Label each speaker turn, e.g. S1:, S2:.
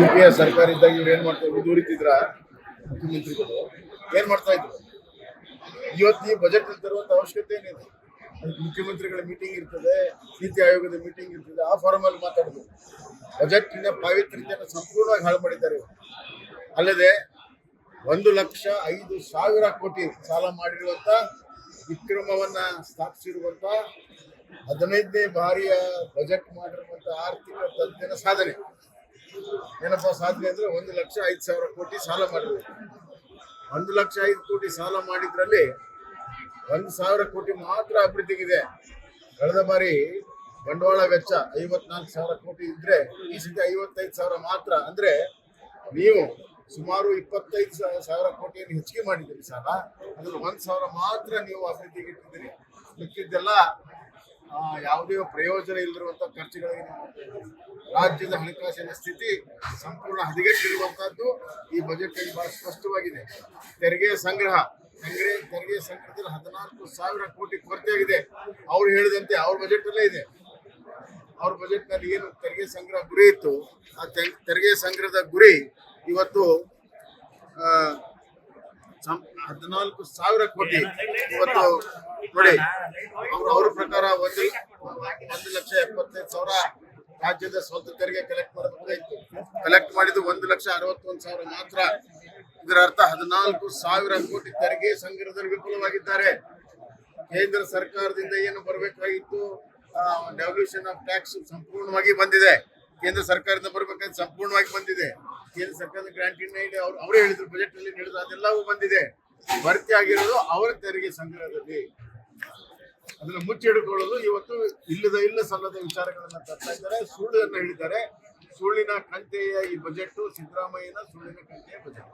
S1: You ಸರ್ಕಾರ ಇದ್ದಾಗ ಇವ್ರು ಏನ್ ಮಾಡ್ತಾರೆ ಉದುರಿತಿದ್ರ ಮುಖ್ಯಮಂತ್ರಿಗಳು. ಏನ್ ಮಾಡ್ತಾ ಇದ್ರು? ಇವತ್ತು ಈ ಬಜೆಟ್ ತರುವಂತ ಅವಶ್ಯಕತೆ ಏನಿದೆ? ಮುಖ್ಯಮಂತ್ರಿಗಳ ಮೀಟಿಂಗ್ ಇರ್ತದೆ, ನೀತಿ ಆಯೋಗದ ಮೀಟಿಂಗ್ ಇರ್ತದೆ, ಆ ಫಾರಂ ಅಲ್ಲಿ ಮಾತಾಡೋದು. ಬಜೆಟ್ನ ಪಾವಿತ್ರ್ಯತೆಯನ್ನು ಸಂಪೂರ್ಣವಾಗಿ ಹಾಳು ಮಾಡಿದ್ದಾರೆ. ಅಲ್ಲದೆ ಒಂದು ಲಕ್ಷ ಐದು ಸಾವಿರ ಕೋಟಿ ಸಾಲ ಮಾಡಿರುವಂಥ ವಿಕ್ರಮವನ್ನ ಸ್ಥಾಪಿಸಿರುವಂಥ ಹದಿನೈದನೇ ಬಾರಿಯ ಬಜೆಟ್ ಮಾಡಿರುವಂಥ ಆರ್ಥಿಕ ತಜ್ಞನ ಸಾಧನೆ. ಏನಪ್ಪ ಸಾಧನೆ ಅಂದ್ರೆ ಒಂದು ಲಕ್ಷ ಐದು ಸಾವಿರ ಕೋಟಿ ಸಾಲ ಮಾಡಿದ್ರು ಒಂದು ಲಕ್ಷ ಐದು ಕೋಟಿ ಸಾಲ ಮಾಡಿದ್ರಲ್ಲಿ ಒಂದು ಸಾವಿರ ಕೋಟಿ ಮಾತ್ರ ಅಭಿವೃದ್ಧಿಗಿದೆ ಕಳೆದ ಬಾರಿ ಬಂಡವಾಳ ವೆಚ್ಚ ಐವತ್ನಾಲ್ಕು ಸಾವಿರ ಕೋಟಿ ಇದ್ರೆ ಈ ಸತಿ ಐವತ್ತೈದು ಸಾವಿರ ಮಾತ್ರ. ಅಂದ್ರೆ ನೀವು ಸುಮಾರು ಇಪ್ಪತ್ತೈದು ಸಾವಿರ ಕೋಟಿಯನ್ನು ಹೆಚ್ಚಿಗೆ ಮಾಡಿದ್ದೀರಿ ಸಾಲ. ಅದ್ರಲ್ಲಿ ಒಂದ್ ಸಾವಿರ ಮಾತ್ರ ನೀವು ಅಭಿವೃದ್ಧಿಗೆ ಇಟ್ಟಿದ್ದೀರಿ. ಮಿಕ್ಕಿದ್ದೆಲ್ಲ ಯಾವುದೇ ಪ್ರಯೋಜನ ಇಲ್ಲದಿರುವಂತ ಖರ್ಚುಗಳಿಗೆ. ರಾಜ್ಯದ ಹಣಕಾಸಿನ ಸ್ಥಿತಿ ಸಂಪೂರ್ಣ ಹದಗೆಟ್ಟಿರುವಂತಹದ್ದು ಈ ಬಜೆಟ್ ಅಲ್ಲಿ ಬಹಳ ಸ್ಪಷ್ಟವಾಗಿದೆ. ತೆರಿಗೆ ಸಂಗ್ರಹ ತೆರಿಗೆ ತೆರಿಗೆ ಸಂಗ್ರಹದಲ್ಲಿ ಹದಿನಾಲ್ಕು ಸಾವಿರ ಕೋಟಿ ಕೊರತೆ ಆಗಿದೆ ಅವ್ರು ಹೇಳಿದಂತೆ ಅವ್ರ ಬಜೆಟ್ ಅಲ್ಲೇ ಇದೆ. ಅವ್ರ ಬಜೆಟ್ನಲ್ಲಿ ಏನು ತೆರಿಗೆ ಸಂಗ್ರಹ ಗುರಿ ಇತ್ತು, ಆ ತೆರಿಗೆ- ಸಂಗ್ರಹದ ಗುರಿ ಇವತ್ತು ಹದಿನಾಲ್ಕು ಸಾವಿರ ಕೋಟಿ ಇವತ್ತು ನೋಡಿ ಅವ್ರ ಪ್ರಕಾರ ಒಂದು ಒಂದು ಲಕ್ಷ ಎಪ್ಪತ್ತೈದು ಸಾವಿರ ರಾಜ್ಯದ ಸ್ವಂತ ತೆರಿಗೆ ಕಲೆಕ್ಟ್ ಮಾಡಬೇಕಾಗಿತ್ತು ಕಲೆಕ್ಟ್ ಮಾಡಿದ್ದು ಒಂದು ಲಕ್ಷ ಅರವತ್ತೊಂದು ಸಾವಿರ ಮಾತ್ರ. ಇದರ ಅರ್ಥ ಹದಿನಾಲ್ಕು ಸಾವಿರ ಕೋಟಿ ತೆರಿಗೆ ಸಂಗ್ರಹದಲ್ಲಿ ವಿಫಲವಾಗಿದ್ದಾರೆ. ಕೇಂದ್ರ ಸರ್ಕಾರದಿಂದ ಏನು ಬರಬೇಕಾಗಿತ್ತು? ಡೆವಲ್ಯೂಷನ್ ಆಫ್ ಟ್ಯಾಕ್ಸ್ ಸಂಪೂರ್ಣವಾಗಿ ಬಂದಿದೆ. ಕೇಂದ್ರ ಸರ್ಕಾರದಿಂದ ಬರಬೇಕಾದ ಸಂಪೂರ್ಣವಾಗಿ ಬಂದಿದೆ. ಕೇಂದ್ರ ಸರ್ಕಾರದ ಗ್ರಾಂಟಿನ ಅವ್ರು ಅವರೇ ಹೇಳಿದ್ರು ಬಜೆಟ್ನಲ್ಲಿ ಹೇಳಿದ್ರು, ಅದೆಲ್ಲವೂ ಬಂದಿದೆ. ಭರ್ತಿ ಆಗಿರೋದು ಅವರ ತೆರಿಗೆ ಸಂಗ್ರಹದಲ್ಲಿ. ಅದನ್ನ ಹಿಡ್ಕೊಳ್ಳೋದು. ಇವತ್ತು ಇಲ್ಲದ ಇಲ್ಲ ಸಲ್ಲದ ವಿಚಾರಗಳನ್ನ ತರ್ತಾ ಇದ್ದಾರೆ. ಸುಳ್ಳನ್ನು ಹೇಳಿದ್ದಾರೆ. ಸುಳ್ಳಿನ ಕಂತೆಯ ಈ ಬಜೆಟ್ ಸಿದ್ದರಾಮಯ್ಯನ ಸುಳ್ಳಿನ ಕಂತೆಯ ಬಜೆಟ್